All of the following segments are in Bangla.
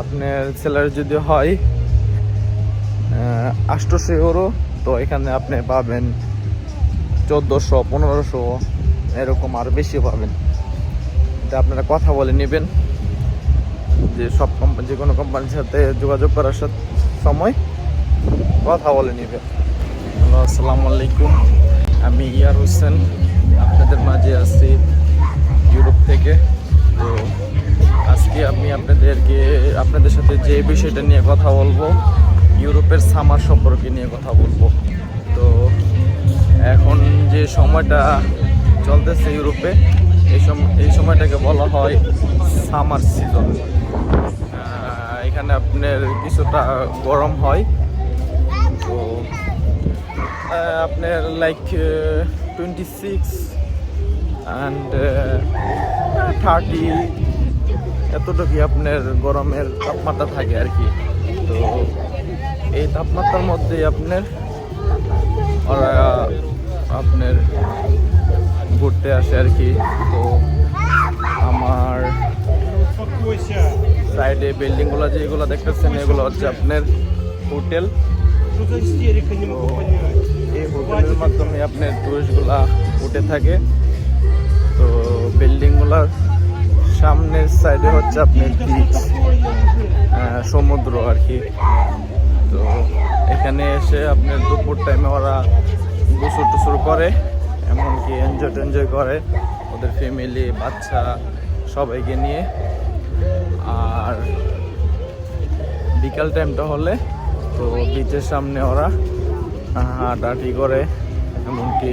আপনার স্যালারি যদি হয় আষ্টশো ইউরো তো এখানে আপনি পাবেন চোদ্দোশো, পনেরোশো, এরকম আর বেশি পাবেন। এটা আপনারা কথা বলে নেবেন যে সব কোম্পানি যে কোনো কোম্পানির সাথে যোগাযোগ করার সময় কথা বলে নেবেন। হ্যালো, আসসালামু আলাইকুম। আমি ইয়ার হোসেন। আপনাদের মাঝে আছি ইউরোপ থেকে। তো আজকে আমি আপনাদেরকে, আপনাদের সাথে যে বিষয়টা নিয়ে কথা বলব, ইউরোপের সামার সম্পর্কে নিয়ে কথা বলব। তো এখন যে সময়টা চলতেছে ইউরোপে, এই সময় এই সময়টাকে বলা হয় সামার সিজন এখানে আপনার কিছুটা গরম হয়। তো আপনার like twenty six and thirty এতটুকু আপনার গরমের তাপমাত্রা থাকে আর কি। তো এই তাপমাত্রার মধ্যে আপনার, ওরা আপনার ঘুরতে আসে আর কি। তো আমার সাইডে বিল্ডিংগুলো যেগুলো দেখতেছেন, এগুলো হচ্ছে আপনার হোটেল এই হোটেলের মাধ্যমে আপনার টুরিস্টগুলা উঠে থাকে। তো বিল্ডিংগুলার সামনের সাইডে হচ্ছে আপনার বিচ সমুদ্র আর কি। তো এখানে এসে আপনার দুপুর টাইমে ওরা গোসল টুসুল করে, এমনকি এনজয় টেনজয় করে। ওদের ফ্যামিলি বাচ্চা, সবাইকে নিয়ে। আর বিকাল টাইমটা হলে তো বিচের সামনে ওরা হাঁটাহাঁটি করে, এমনকি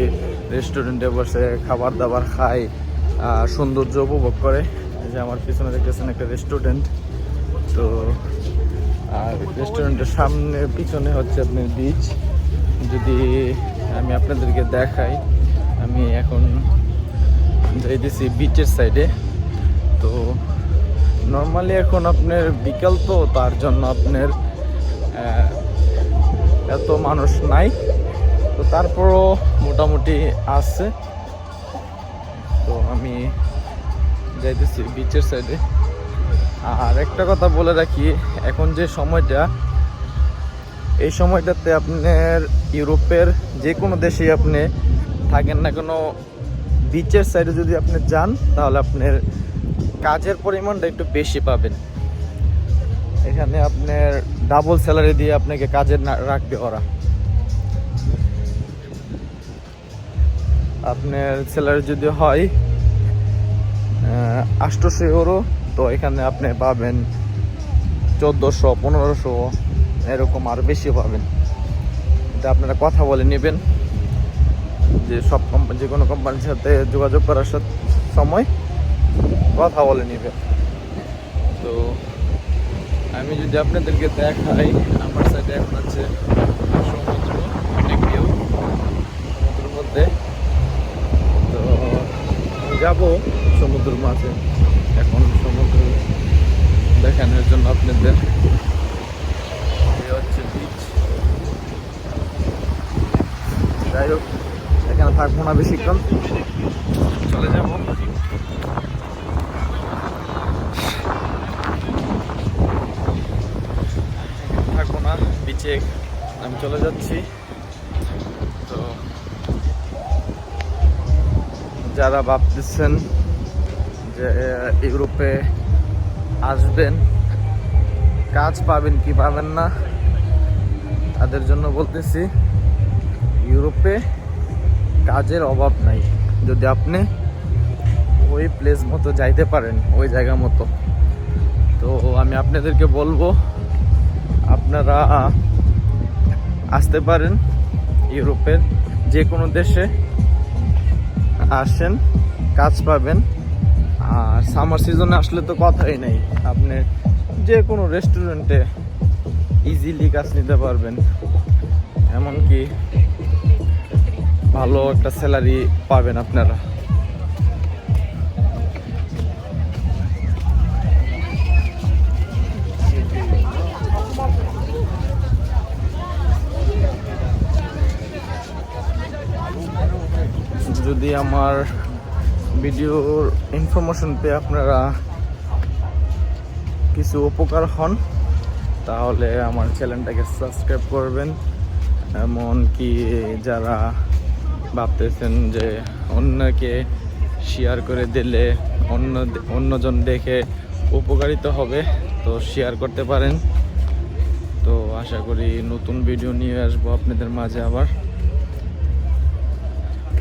রেস্টুরেন্টে বসে খাবার দাবার খায় সৌন্দর্য উপভোগ করে। যে আমার পিছনে দেখতেছেন একটা রেস্টুরেন্ট তো, আর রেস্টুরেন্টের সামনে, পিছনে হচ্ছে আপনার বিচ যদি আমি আপনাদেরকে দেখাই, আমি এখন যাইতেছি বিচের সাইডে তো নর্মালি এখন আপনার বিকাল তো তার জন্য আপনার এত মানুষ নাই। তো তারপরও মোটামুটি আছে। তো আমি যাইতেছি বিচের সাইডে আর একটা কথা বলে রাখি, এখন যে সময়টা, এই সময়টাতে আপনার ইউরোপের যে কোনো দেশেই আপনি থাকেন না কোনো বিচের সাইডে যদি আপনি যান, তাহলে আপনার কাজের পরিমাণটা একটু বেশি পাবেন। এখানে আপনার ডাবল স্যালারি দিয়ে আপনাকে কাজে রাখবে ওরা। আপনার স্যালারি যদি হয় আষ্টশো ইউরো তো এখানে আপনি পাবেন চোদ্দোশো, পনেরোশো, এরকম আর বেশি পাবেন। এটা আপনারা কথা বলে নেবেন যে সব কোম্পানি যে কোনো কোম্পানির সাথে যোগাযোগ করার সময় কথা বলে নেবেন। তো আমি যদি আপনাদেরকে দেখাই, আমার সাইডে এখন আছে সমুদ্র, অনেক সমুদ্রের মধ্যে। তো আমি যাব। সমুদ্রের মাঝে এখন সমুদ্র দেখানোর জন্য আপনাদের হচ্ছে বিচ যাই হোক, এখানে থাকব না বেশিক্ষণ। চলে যাব। থাকব না বিচে আমি চলে যাচ্ছি। তো যারা ভাবতেছেন যে ইউরোপে আসবেন, কাজ পাবেন কি পাবেন না, তাদের জন্য বলতেছি, ইউরোপে কাজের অভাব নাই। যদি আপনি ওই প্লেস মতো যাইতে পারেন, ওই জায়গা মতো। তো আমি আপনাদেরকে বলব, আপনারা আসতে পারেন ইউরোপের যে কোনো দেশে, আসেন, কাজ পাবেন। আর সামার সিজনে আসলে তো কথাই নেই। আপনি যে কোনো রেস্টুরেন্টে ইজিলি কাজ নিতে পারবেন। এমনকি ভালো একটা স্যালারি পাবেন আপনারা। যদি আমার ভিডিওর ইনফরমেশন পেয়ে আপনারা কিছু উপকার হন, তাহলে আমার চ্যানেলটাকে সাবস্ক্রাইব করবেন। এমনকি যারা ভাবতেছেন যে অন্যকে শেয়ার করে দিলে অন্য, অন্যজন দেখে উপকারিত হবে, তো শেয়ার করতে পারেন। তো আশা করি নতুন ভিডিও নিয়ে আসব আপনাদের মাঝে আবার।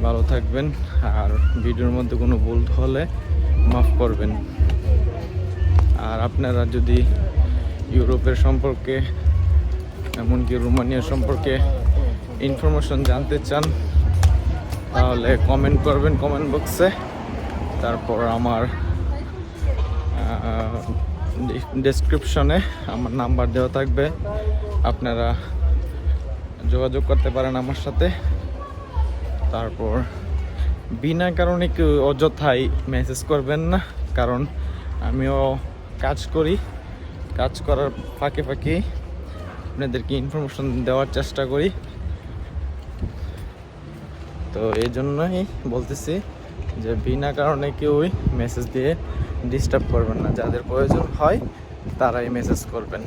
ভালো থাকবেন, আর ভিডিওর মধ্যে কোনো ভুল হলে মাফ করবেন। আর আপনারা যদি ইউরোপের সম্পর্কে, এমনকি রোমানিয়া সম্পর্কে ইনফরমেশন জানতে চান, তাহলে কমেন্ট করবেন কমেন্ট বক্সে তারপর আমার ডেসক্রিপশনে আমার নাম্বার দেওয়া থাকবে। আপনারা যোগাযোগ করতে পারেন আমার সাথে। তারপর বিনা কারণে কেউ অযথাই মেসেজ করবেন না, কারণ আমিও কাজ করি। কাজ করার ফাঁকে ফাঁকে আপনাদেরকে ইনফরমেশন দেওয়ার চেষ্টা করি। তো এই জন্যই বলতেছি যে বিনা কারণে কেউই মেসেজ দিয়ে ডিস্টার্ব করবেন না। যাদের প্রয়োজন হয়, তারাই মেসেজ করবেন।